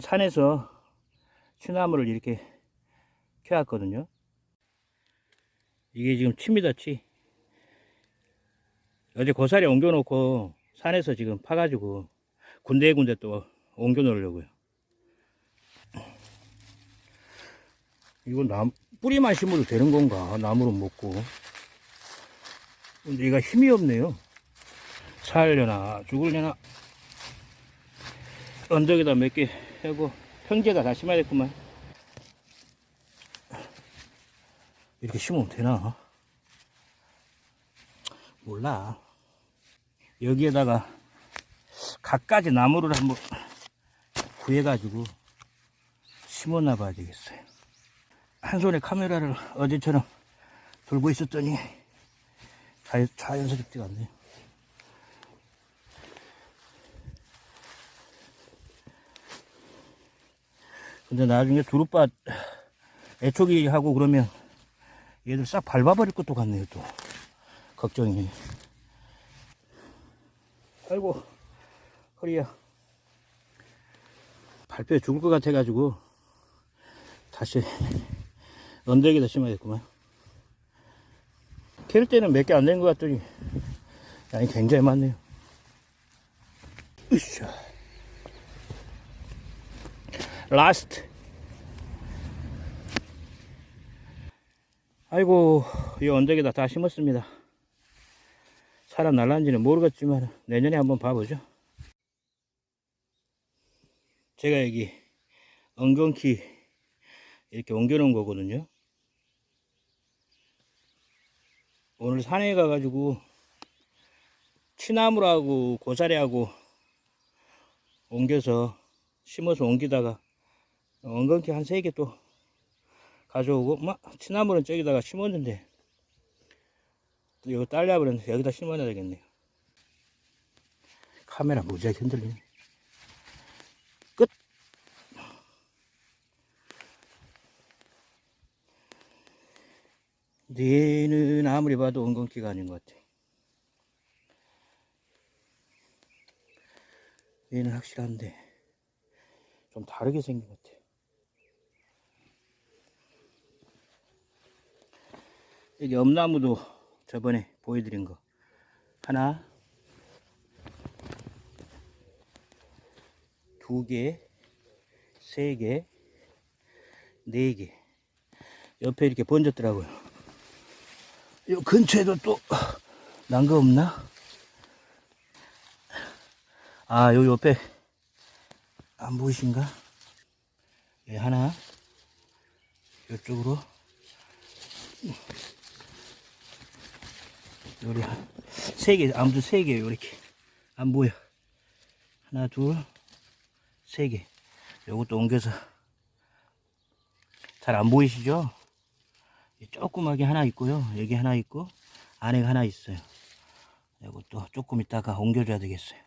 산에서 취나무를 이렇게 켜왔거든요. 이게 지금 치입니다, 치. 어제 고사리 옮겨놓고 산에서 지금 파가지고 군데군데 또 옮겨놓으려고요. 이거 나 뿌리만 심어도 되는 건가? 나무로 먹고. 근데 얘가 힘이 없네요. 살려나 죽을려나 언덕에다 몇 개 하고 평지에다 다 심어야 겠구만. 이렇게 심으면 되나? 몰라. 여기에다가 갖가지 나무를 한번 구해가지고 심어 놔 봐야 되겠어요. 한 손에 카메라를 어제처럼 들고 있었더니 자연, 자연스럽지가 않네요. 근데 나중에 두루밭 애초기 하고 그러면 얘들 싹 밟아버릴 것도 같네요, 또. 걱정이. 아이고, 허리야. 발뼈 죽을 것 같아 가지고, 다시 언덕에다 심어야겠구만. 캘 때는 몇 개 안 된 것 같더니, 양이 굉장히 많네요. 으쌰. 라스트. 아이고, 이 언덕에다 다 심었습니다. 사람 날란지는 모르겠지만 내년에 한번 봐보죠. 제가 여기 엉겅키 이렇게 옮겨놓은 거거든요. 오늘 산에 가가지고 취나무라고 고사리하고 옮겨서 심어서 옮기다가 엉겅키 한세 개 또 가져오고 막 취나무는 저기다가 심었는데 또 이거 딸려버렸는데 여기다 심어놔야 되겠네요. 카메라 무지하게 흔들리네. 끝. 얘는 아무리 봐도 엉겅키가 아닌 것 같아. 얘는 확실한데 좀 다르게 생긴 것 같아 여기 엄나무도 저번에 보여드린 거. 하나 두 개 세 개 네 개. 옆에 이렇게 번졌더라고요. 요 근처에도 또 난 거 없나? 아, 요 옆에 안 보이신가? 예, 하나. 이쪽으로 요리 세 개, 아무튼 세 개요, 이렇게. 안 보여. 하나, 둘, 세 개. 요것도 옮겨서. 잘 안 보이시죠? 조그맣게 하나 있고요. 여기 하나 있고, 안에 하나 있어요. 요것도 조금 있다가 옮겨줘야 되겠어요.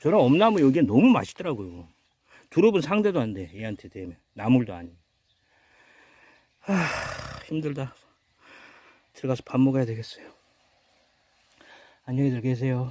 저는 엄나무 여기 너무 맛있더라고요. 두릅은 상대도 안 돼. 얘한테 되면. 나물도 아니고. 하, 힘들다. 들어가서 밥 먹어야 되겠어요. 안녕히들 계세요.